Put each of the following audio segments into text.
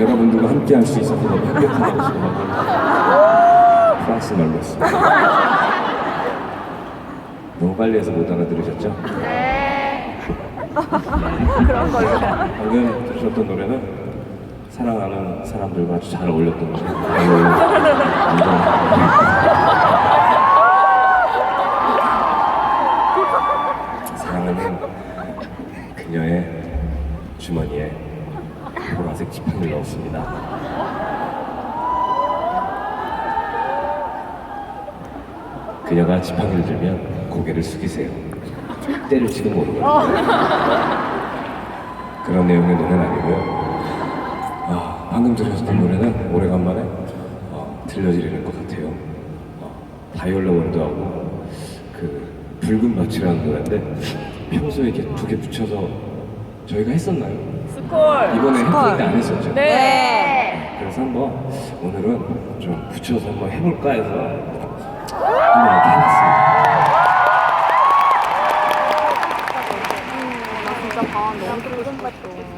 여러분들과 함께 할 수 있어서 너무 행복하다고 생각합니다. 프랑스 말로였습니다. 너무 빨리 해서 못 알아들으셨죠? 그런 걸로. 방금 들으셨던 노래는 사랑하는 사람들과 아주 잘 어울렸던 노래. 아이고, 완전. 사랑하는 그녀의 주머니에 보라색 지팡이를 넣었습니다. 그녀가 지팡이를 들면 고개를 숙이세요. 때릴지도 모르거든요. 그런 내용의 노래는 아니고요. 아, 방금 들으셨던 노래는 오래간만에 어, 들려드리는 것 같아요. 어, 바이올라 원더하고 그 붉은 밭이라는 노래인데 평소에 이렇게 두 개 붙여서 저희가 했었나요? 스콜. 이번에 했을 때안 했었죠? 네. 그래서 한번 오늘은 좀 붙여서 한번 해볼까 해서 한번 이렇게 해봤습니다. 나 진짜 너무.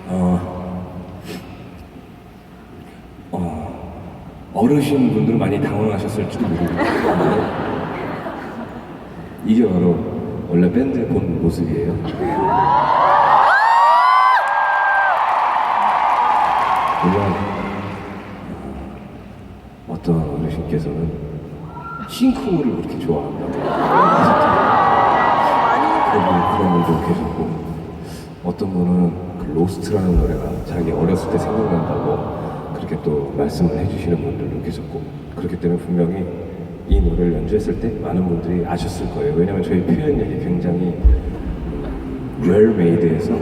어, 어, 어르신 분들은 많이 당황하셨을지도 모르겠는데 이게 바로 원래 밴드의 본 모습이에요. 물론 어, 어떤 어르신께서는 싱크홀을 그렇게 좋아한다고 그런, 그런 분도 계셨고 어떤 분은 그 로스트라는 노래가 자기 어렸을 때 생각난다고 그렇게 또 말씀을 해주시는 분들도 계셨고 그렇기 때문에 분명히 이 노래를 연주했을 때 많은 분들이 아셨을 거예요. 왜냐하면 저희 표현력이 굉장히 웰메이드해서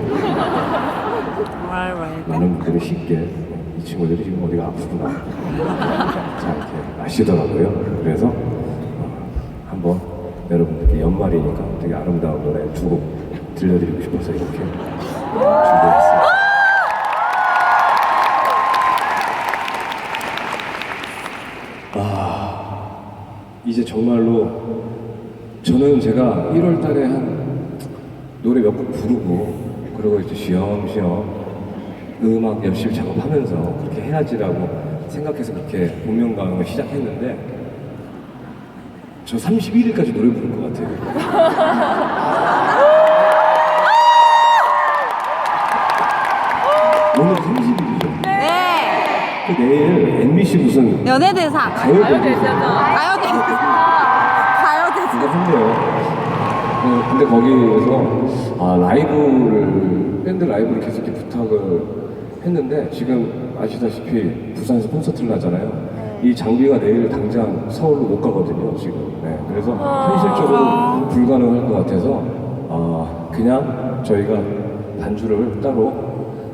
많은 분들이 쉽게 이 친구들이 지금 어디가 아프구나 자 이렇게 아시더라고요. 그래서 어, 한번 여러분들께 연말이니까 되게 아름다운 노래 두 곡 들려드리고 싶어서 이렇게 준비했습니다. 아 이제 정말로 저는 제가 1월 달에 한 노래 몇 곡 부르고 그리고 이제 쉬엄쉬엄 음악 열심히 작업하면서 그렇게 해야지라고 생각해서 그렇게 본명강을 시작했는데 저 31일까지 노래 부를 것 같아요. 오늘 30일이죠. 네. 그 내일 MBC 무슨 연예대상. 가요대상 가요대상. 가요대상. 한대요. 네, 근데 거기에서 아, 라이브를 밴드 라이브를 계속 이렇게 부탁을 했는데 지금 아시다시피 부산에서 콘서트를 하잖아요. 이 장비가 내일 당장 서울로 못 가거든요 지금. 네, 그래서 현실적으로 불가능할 것 같아서 아, 그냥 저희가 반주를 따로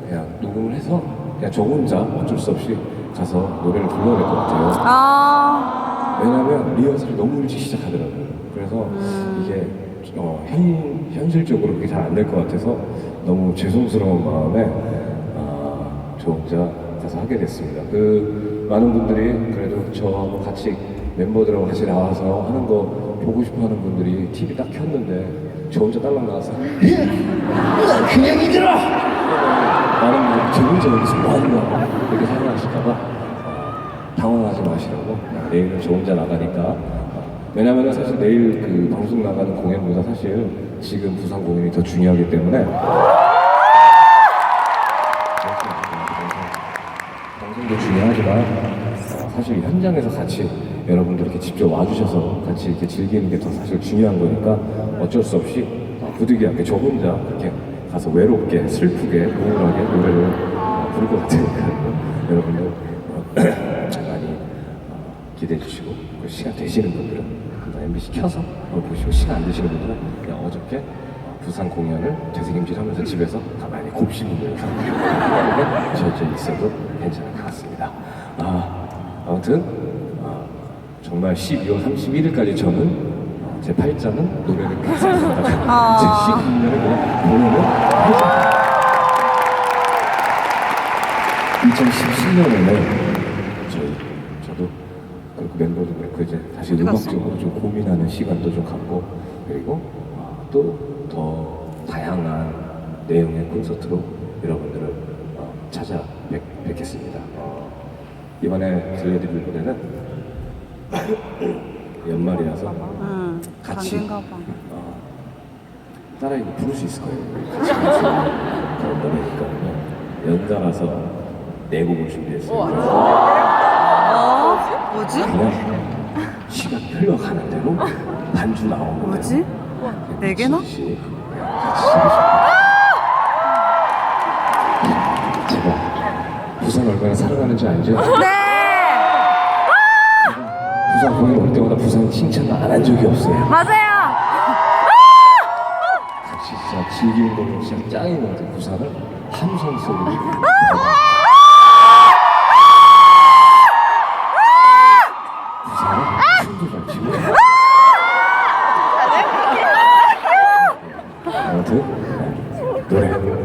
그냥 녹음을 해서 그냥 저 혼자 어쩔 수 없이 가서 노래를 불러야 될 것 같아요. 아. 왜냐하면 리허설이 너무 일찍 시작하더라고요. 그래서 이게 어, 현, 현실적으로 그게 잘 안 될 것 같아서 너무 죄송스러운 마음에 아, 저 혼자 가서 하게 됐습니다. 그 많은 분들이 그래도 저하고 같이 멤버들하고 같이 나와서 하는 거 보고 싶어 하는 분들이 TV 딱 켰는데 저 혼자 딸랑 나와서 그냥 이들아! 많은 분들이 저 혼자 여기서 뭐 하는? 이렇게 생각하실까봐 어, 당황하지 마시라고 내일은 저 혼자 나가니까 어, 왜냐면 사실 내일 그 방송 나가는 공연보다 사실 지금 부산 공연이 더 중요하기 때문에 방송도 중요하지만 어, 사실 현장에서 같이 여러분들 이렇게 직접 와주셔서 같이 이렇게 즐기는 게 더 사실 중요한 거니까 어쩔 수 없이 어, 부득이하게 저 혼자 이렇게 가서 외롭게 슬프게 우울하게 노래를 어, 부를 것 같으니까 여러분들 어, 많이 어, 기대해 주시고 그 시간 되시는 분들은 MBC 켜서 보시고 시간 안 되시는 분들은 그냥 어저께 어, 부산 공연을 되새김질 하면서 집에서 가만히 곱씹으면서 저저 있어도 괜찮을 것 같습니다. 아, 아무튼 아, 정말 12월 31일까지 저는 어, 제 팔자는 노래를 가사한다. 아. 제 12년을 그냥 보내는 팔자. 2017년에는 저희 저도 그리고 멤버도 그렇고 이제 다시 음악적으로 좀 고민하는 시간도 좀 갖고 그리고 어, 또더 다양한 내용의 콘서트로 여러분들을 어, 찾아뵙겠습니다. 어, 이번에 들려드릴 노래는 연말이라서 응. 같이 봐. 어, 따라 이거 부를 수 있을 거예요. 같이 그런 노래니까요. 연달아서 네 곡을 준비했어요. 어? 뭐지? 그냥 시간 흘러가는 대로 반주 나오는 뭐지? 네 개나? 같이 즐기 사랑하는지 알죠? 네! 부산 공연 올 때마다 부산 칭찬 안한 적이 없어요. 맞아요! 같이 진짜 즐기는 걸로 진짜 짱이거든 부산을 함성 소리로 부산은 춤도 잘 추고 아무튼 노래